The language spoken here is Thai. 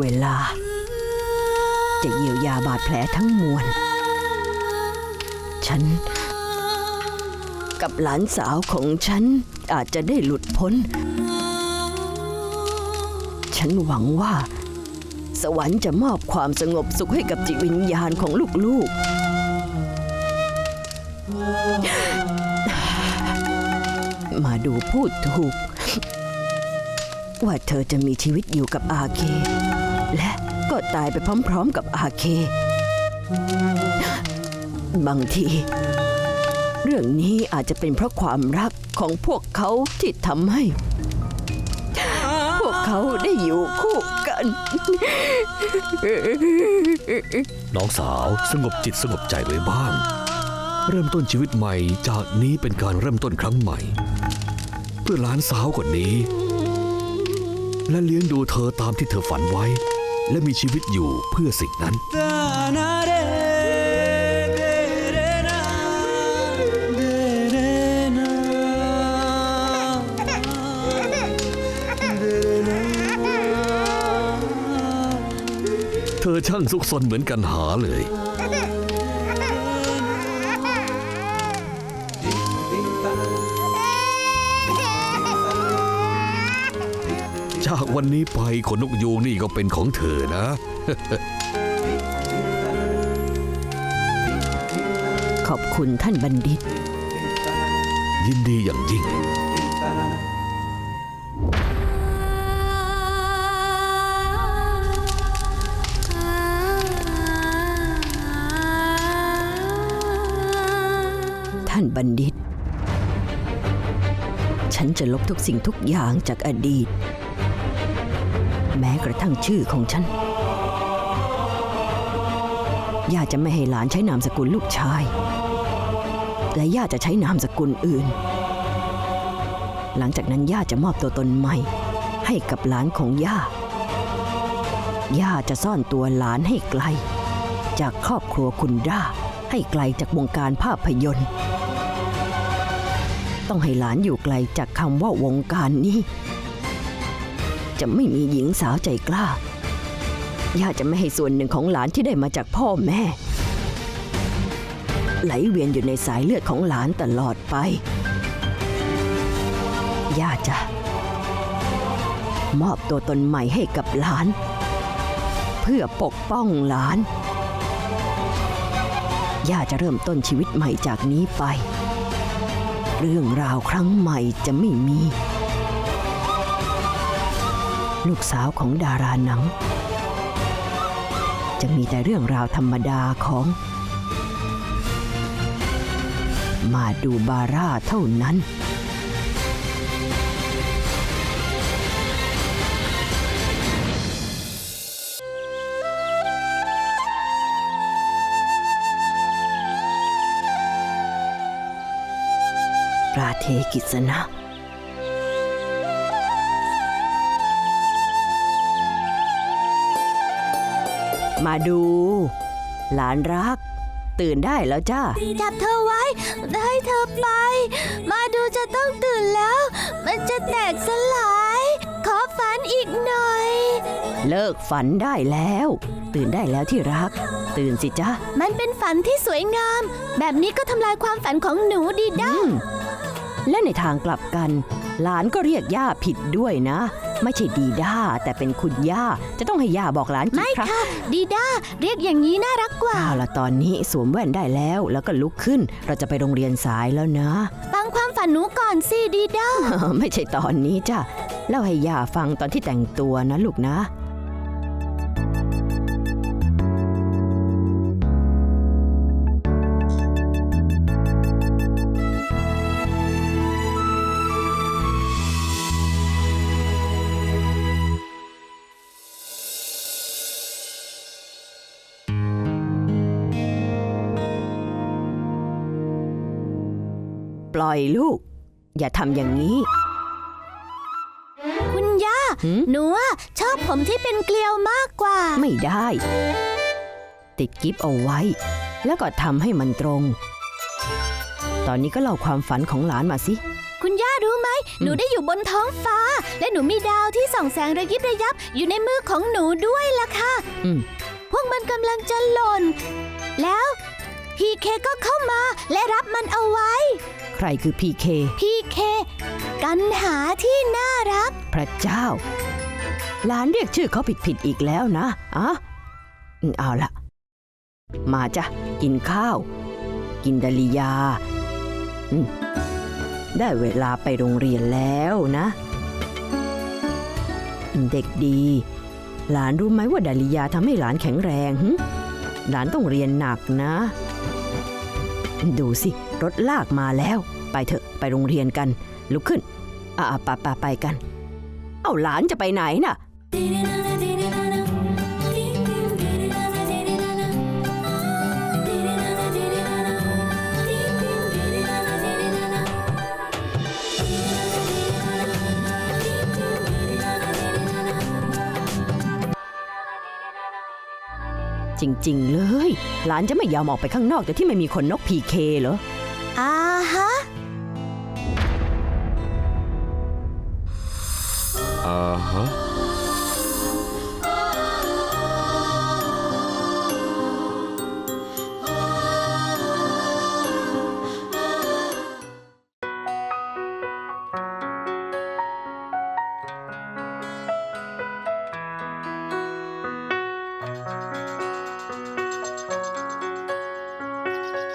เวลา จะเยียวยาบาดแผลทั้งมวล ฉัน กับหลานสาวของฉันอาจจะได้หลุดพ้น ฉันหวังว่า สวรรค์จะมอบความสงบสุขให้กับจิตวิญญาณของลูกๆ มาดูพูดถูกว่าเธอจะมีชีวิตอยู่กับอาเค และก็ตายไปพร้อมๆกับอาเค บางที เรื่องนี้อาจจะเป็นเพราะความรักของพวกเขาที่ทำให้ พวกเขาได้อยู่คู่กัน น้องสาวสงบจิตสงบใจไว้บ้าง เริ่มต้นชีวิตใหม่จากนี้เป็นการเริ่มต้นครั้งใหม่ เพื่อหลานสาวคนนี้ และเลี้ยงดูเธอตามที่เธอฝันไว้ และมีชีวิตอยู่เพื่อสิ่งนั้น เธอช่างซุกซนเหมือนกันหาเลย จากวันนี้ไปขนนกยูงนี่ก็เป็นของเธอนะ ขอบคุณท่านบัณฑิต ยินดีอย่างยิ่ง ท่านบัณฑิต ฉันจะลบทุกสิ่งทุกอย่างจากอดีต แม้กระทั่งชื่อของฉัน ย่าจะไม่ให้หลานใช้นามสกุลลูกชาย และย่าจะใช้นามสกุลอื่น หลังจากนั้นย่าจะมอบตัวตนใหม่ ให้กับหลานของย่า ย่าจะซ่อนตัวหลานให้ไกล จากครอบครัวคุณด้า ให้ไกลจากวงการภาพยนตร์ ต้องให้หลานอยู่ไกลจากคำว่าวงการนี้ จะไม่มีหญิงสาวใจกล้า ย่าจะไม่ให้ส่วนหนึ่งของหลานที่ได้มาจากพ่อแม่ ไหลเวียนอยู่ในสายเลือดของหลานตลอดไป ย่าจะมอบตัวตนใหม่ให้กับหลาน เพื่อปกป้องหลาน ย่าจะเริ่มต้นชีวิตใหม่จากนี้ไป เรื่องราวครั้งใหม่จะไม่มี ลูกสาวของดาราหนัง จะมีแต่เรื่องราวธรรมดาของ มาดูบาร่าเท่านั้นราเทกิษณะ มาดู หลานรัก ตื่นได้แล้วจ้า จับเธอไว้ให้เธอไป มาดูจะต้องตื่นแล้ว มันจะแตกสลาย ขอฝันอีกหน่อย เลิกฝันได้แล้ว ตื่นได้แล้วที่รัก ตื่นสิจ้ามันเป็นฝันที่สวยงาม แบบนี้ก็ทำลายความฝันของหนูดีด้าและในทางกลับกัน หลานก็เรียกย่าผิดด้วยนะ ไม่ใช่ดีด้าแต่เป็นคุณย่า จะต้องให้ย่าบอกหลานกี่ไม่ครั้งค่ะ ดีด้าเรียกอย่างนี้น่ารักกว่า เอาละตอนนี้สวมแว่นได้แล้วแล้วก็ลุกขึ้น เราจะไปโรงเรียนสายแล้วนะ ฟังความฝันหนูก่อนสิดีด้า ไม่ใช่ตอนนี้จ้ะเล่าให้ย่าฟังตอนที่แต่งตัวนะลูกนะ ล่อยลูก อย่าทำอย่างนี้ คุณย่า หืม หนูอะชอบผมที่เป็นเกลียวมากกว่า ไม่ได้ ติดกิฟเอาไว้ แล้วก็ทำให้มันตรง ตอนนี้ก็เล่าความฝันของหลานมาสิ คุณย่ารู้ไหม หนูได้อยู่บนท้องฟ้า และหนูมีดาวที่ส่องแสงระยิบระยับ อยู่ในมือของหนูด้วยล่ะค่ะ อืม พวกมันกำลังจะหล่น แล้ว พีเคก็เข้ามาและรับมันเอาไว้ ใครคือพีเค พีเคกันหาที่น่ารัก พระเจ้า หลานเรียกชื่อเขาผิดผิดๆอีกแล้วนะอะอืมเอาละมาจ้ะ กินข้าว กินดาลิยาอืมได้เวลาไปโรงเรียนแล้วนะ เด็กดี หลานรู้ไหมว่าดาลิยาทำให้หลานแข็งแรงหึหลานต้องเรียนหนักนะ ดูสิ รถลากมาแล้ว ไปเถอะไปโรงเรียนกัน ลุกขึ้น อ่าปะปไปกัน เอาหลานจะไปไหนน่ะ จริง ๆ เลย หลานจะไม่ยอมออกไปข้างนอกแต่ที่ไม่มีคนนกพีเคเหรออ่าฮะอ่าฮะ